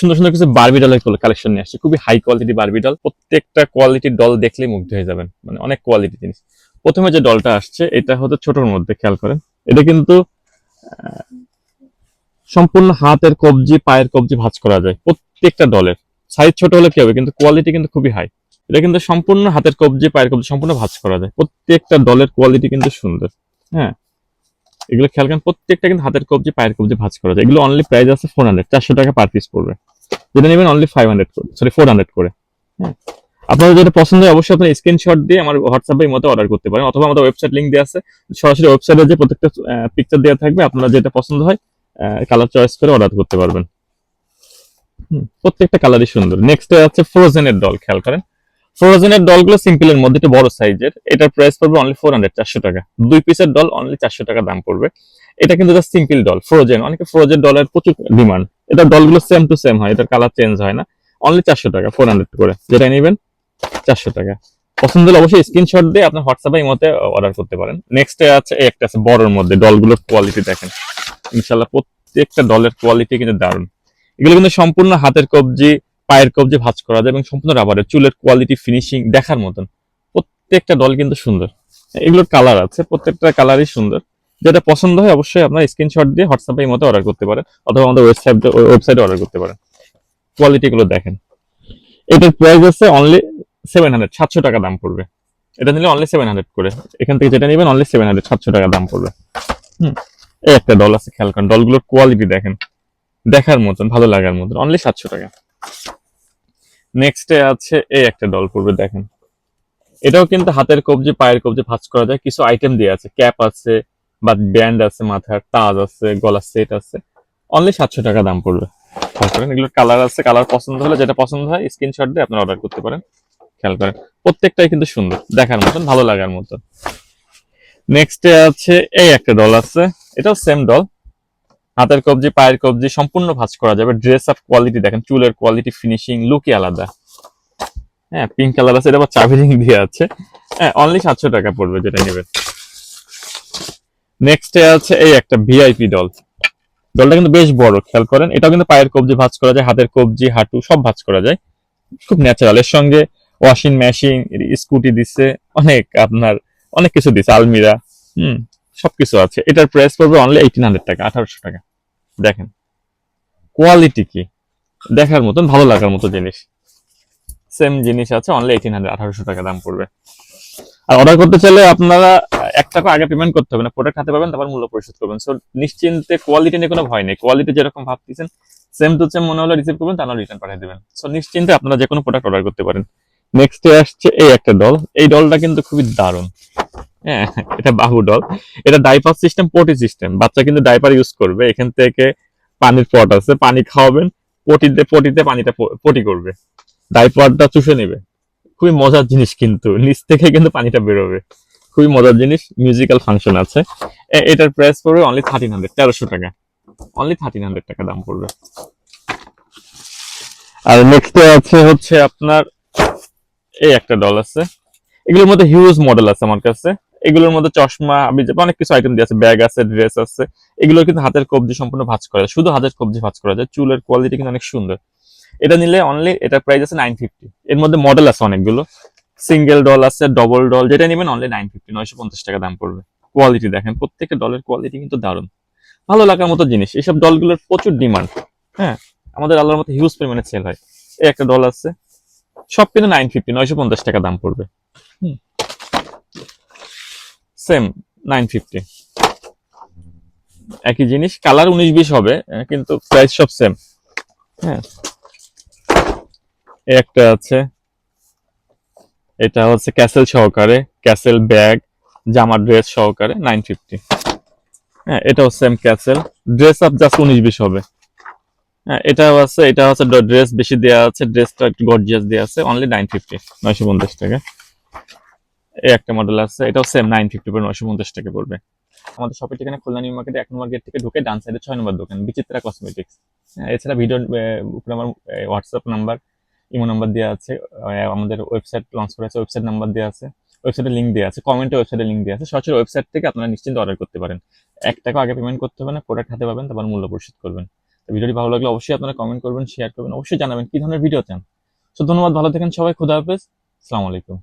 সুন্দর সুন্দর কিছু বারবি ডলের কালেকশন নিয়ে আসছে। খুবই হাই কোয়ালিটি বারবি ডল প্রত্যেকটা কোয়ালিটির ডল দেখলেই মুগ্ধ হয়ে যাবেন। মানে অনেক কোয়ালিটি জিনিস। প্রথমে যে ডলটা আসছে, এটা হচ্ছে ছোটর মধ্যে, খেয়াল করেন। এটা কিন্তু সম্পূর্ণ হাতের কবজি, পায়ের কবজি ভাঁজ করা যায় প্রত্যেকটা ডলের সাইজ ছোট হলে কি হবে? কিন্তু কোয়ালিটি কিন্তু খুবই হাই এটা কিন্তু সম্পূর্ণ হাতের কবজি, পায়ের কবজি সম্পূর্ণ ভাঁজ করা যায়। প্রত্যেকটা ডলের কোয়ালিটি কিন্তু সুন্দর। হ্যাঁ? এগুলো খেয়াল করেন, প্রত্যেকটা কিন্তু হাতের কবজি, পায়ের কবজি ভাঁজ করা যায়। এগুলো অনলি প্রাইস আছে ফোর হান্ড্রেড চারশো টাকা পার পিস পড়বে। যেটা নেবেন অনলি ফাইভ হান্ড্রেড করে সরি ফোর হান্ড্রেড করে। হ্যাঁ আপনাদের যেটা পছন্দ হয়, অবশ্যই আপনার স্ক্রিনশট দিয়ে আমার হোয়াটসঅ্যাপে মতো অর্ডার করতে পারেন, অথবা আমাদের ওয়েবসাইট লিঙ্ক দেওয়া আছে। সরাসরি ওয়েবসাইটে যে প্রত্যেকটা পিকচার দেওয়া থাকবে, আপনারা যেটা পছন্দ হয় কালার চয়েস করে অর্ডার করতে পারবেন। প্রত্যেকটা কালারই সুন্দর। নেক্সট আছে ফ্রোজেনের ডল খেয়াল করেন। ফ্রোজেনের ডলগুলো সিম্পলের মধ্যে, একটু বড় সাইজের এটার প্রাইস পড়বে অনলি ফোর হান্ড্রেড চারশো টাকা। দুই পিসের ডল অনলি চারশো টাকা দাম পড়বে। এটা কিন্তু সিম্পল ডল ফ্রোজেন অনেকে ফ্রোজেন ডলের প্রচুর ডিমান্ড এটা ডলগুলো সেম টু সেম হয়, এটার কালার চেঞ্জ হয় না। অনলি চারশো টাকা ফোর হান্ড্রেড করে। যেটা নেবেন, চারশো টাকা। পছন্দ হলে অবশ্যই স্ক্রিনশট দিয়ে আপনার হোয়াটসঅ্যাপে এই মতে অর্ডার করতে পারেন। নেক্সট আছে একটা আছে বড়র মধ্যে ডলগুলোর কোয়ালিটি দেখেন। ইনশাল্লাহ প্রত্যেকটা ডলের কোয়ালিটি কিন্তু দারুণ। এগুলো কিন্তু সম্পূর্ণ হাতের কবজি, পায়ের কবজি ভাঁজ করা যায় এবং সম্পূর্ণ রাবারের চুলের কোয়ালিটি ফিনিশিং দেখার মতন। প্রত্যেকটা ডল কিন্তু সুন্দর। এগুলোর কালার আছে, প্রত্যেকটা কালারই সুন্দর। যেটা পছন্দ হয় অবশ্যই আপনার স্ক্রিনশট দিয়ে হোয়াটসঅ্যাপে মতো অর্ডার করতে পারেন অথবা আমাদের ওয়েবসাইট ওয়েবসাইটে অর্ডার করতে পারেন। কোয়ালিটি গুলো দেখেন। এটার প্রাইস আছে অনলি সেভেন হান্ড্রেড সাতশো টাকা দাম পড়বে। এটা নিলে অনলি সেভেন হান্ড্রেড করে। এখান থেকে যেটা নেবেন অনলি সেভেন হান্ড্রেড সাতশো টাকা দাম পড়বে। হুম। এই একটা ডল আছে, খেয়াল করেন। ডলগুলোর কোয়ালিটি দেখেন। দেখার মতন, ভালো লাগার মতন। অনলি সাতশো টাকা। নেক্সটে আছে এই একটা ডল পড়বে, দেখেন। এটাও কিন্তু হাতের কবজি, পায়ের কবজি ভাঁজ করা যায়। কিছু আইটেম দিয়ে আছে। ক্যাপ আছে বা ব্যান্ড আছে মাথার তাজ আছে, গলার সেট আছে অনলি সাতশো টাকা দাম পড়বে। এগুলোর কালার আছে কালার পছন্দ হলে যেটা পছন্দ হয় স্ক্রিনশট দিয়ে আপনারা অর্ডার করতে পারেন। খেয়াল করেন, প্রত্যেকটাই কিন্তু সুন্দর, দেখার মতন, ভালো লাগার মতন। নেক্সটে আছে, এই একটা ডল আছে, এটাও সেম ডল হাতের কবজি, পায়ের কবজি, সম্পূর্ণ ভাঁজ করা যাবে। ড্রেস আপ কোয়ালিটি দেখেন, চুলের কোয়ালিটি ফিনিশিং লুকই আলাদা। হ্যাঁ পিঙ্ক কালার আছে, এটা আবার চাবি দিয়ে আছে। হ্যাঁ অনলি সাতশো টাকা পড়বে যেটা নেবেন। নেক্সটে আছে এই একটা ভিআইপি ডল দলটা কিন্তু বেশ বড়, খেয়াল করেন। এটাও কিন্তু পায়ের কবজি ভাঁজ করা যায়, হাতের কবজি, হাঁটু সব ভাঁজ করা যায়। খুব ন্যাচারাল এর সঙ্গে ওয়াশিং মেশিন স্কুটি দিচ্ছে অনেক আপনার, অনেক কিছু দিচ্ছে আলমিরা, হুম, সবকিছু আছে। এটার প্রাইস পড়বে অনলি এইটিন হান্ড্রেড টাকা, আঠারোশো টাকা। দেখেন কোয়ালিটি কি? দেখার মতন, ভালো লাগার মতো জিনিস। সেম জিনিস আছে অনলি এইটিন হান্ড্রেড আঠারোশো টাকা দাম পড়বে। আর অর্ডার করতে চাইলে আপনারা এক টাকা আগে পেমেন্ট করতে হবে না প্রোডাক্ট হাতে পাবেন, তারপর মূল্য পরিশোধ করবেন। সো নিশ্চিন্তে কোয়ালিটি নিয়ে কোনো ভয় নেই। কোয়ালিটি যেরকম ভাবতেছেন সেম টু সেম মনে হলে রিসিভ করবেন তাহলে রিটার্ন পাঠিয়ে দেবেন। সো নিশ্চিন্তে আপনারা যে কোনো প্রোডাক্ট অর্ডার করতে পারেন। নেক্সট আসছে এই একটা ডল এই ডলটা কিন্তু খুবই দারুণ। হ্যাঁ এটা বাহু ডল এটা ডাইপার সিস্টেম পটি সিস্টেম বাচ্চা কিন্তু ডাইপার ইউজ করবে। এখান থেকে পানির পট আছে, পানি খাওয়াবেন পটিতে পটিতে পানিটা পটি করবে। ডাইপারটা চুষে নেবে। খুবই মজার জিনিস কিন্তু। নিচ থেকে কিন্তু পানিটা বেরোবে। খুবই মজার জিনিস মিউজিক্যাল ফাংশন আছে। এটার প্রাইস পড়বে অনলি থার্টিন হান্ড্রেড তেরোশো টাকা। অনলি থার্টিন হান্ড্রেড টাকা দাম পড়বে। আর নেক্সট আছে হচ্ছে আপনার, এই একটা ডল আছে। এগুলোর মধ্যে হিউজ মডেল আছে আমার কাছে। এগুলোর মধ্যে চশমা, আমি যে- অনেক কিছু আইটেম দিয়ে আছে ব্যাগ আছে ড্রেস আছে। এগুলো কিন্তু হাতের কবজি সম্পূর্ণ ভাজ করা যায়। শুধু হাতের কবজি ভাজ করা যায়। চুলের কোয়ালিটি কিন্তু অনেক সুন্দর। এটা নিলে অনলি এটার প্রাইস আছে নাইন ফিফটি এর মধ্যে মডেল আছে অনেকগুলো। সিঙ্গেল ডল আছে ডবল ডল যেটা নেবেন অনলি নাইন ফিফটি নয়শো পঞ্চাশ টাকা দাম পড়বে। কোয়ালিটি দেখেন, প্রত্যেকটা ডলের কোয়ালিটি কিন্তু দারুণ। ভালো লাগার মতো জিনিস এইসব ডলগুলোর প্রচুর ডিমান্ড হ্যাঁ আমাদের আল্লাহর মতো হিউজ পরিমাণে সেল হয়। এই একটা ডল আছে, সব কিন্তু নাইন ফিফটি নয়শো পঞ্চাশ টাকা দাম পড়বে। সেম নাইন ফিফটি একই জিনিস কালার উনিশ বিশ হবে কিন্তু প্রাইস সব সেম হ্যাঁ। একটা আছে এটা হচ্ছে ক্যাসেল সহকারে, ক্যাসেল ব্যাগ, জামা ড্রেস সহকারে নাইন ফিফটি। হ্যাঁ এটাও same castle. Dress up just উনিশ বিশ হবে। হ্যাঁ এটাও আছে এটা হচ্ছে ড্রেস বেশি দেওয়া আছে ড্রেসটা একটু গর্জিয়াস দেওয়া আছে অনলি নাইন ফিফটি, নয়শো পঞ্চাশ টাকা। এই একটা মডেল আছে, এটাও সেম নাইন ফিফটি পর নয়শো পঞ্চাশ টাকা পড়বে। আমাদের শপের ঠিকানা খুলনা নিউ মার্কেটে এক নম্বর গেট থেকে ঢুকে ডান সাইডে ছয় নম্বর দোকান, বিচিত্রা কসমেটিক্স এছাড়া ভিডিওর উপরে আমার হোয়াটসঅ্যাপ নাম্বার ইমো নাম্বার দেওয়া আছে আহ, আমাদের ওয়েবসাইট লঞ্চ করেছে ওয়েবসাইট নাম্বার দেওয়া আছে ওয়েবসাইটের লিঙ্ক দেওয়া আছে কমেন্টে ওয়েবসাইটের লিঙ্ক দেওয়া আছে সরাসরি ওয়েবসাইট থেকে আপনারা নিশ্চিন্তে অর্ডার করতে পারেন। এক টাকা আগে পেমেন্ট করতে হবে না প্রোডাক্ট হাতে পাবেন তারপর মূল্য পরিশোধ করবেন। ভিডিওটি ভালো লাগলে অবশ্যই আপনারা কমেন্ট করবেন শেয়ার করবেন অবশ্যই জানাবেন কি ধরনের ভিডিও চান। তো ধন্যবাদ ভালো থাকেন সবাই খুদা হাফেজ আসসালামু আলাইকুম।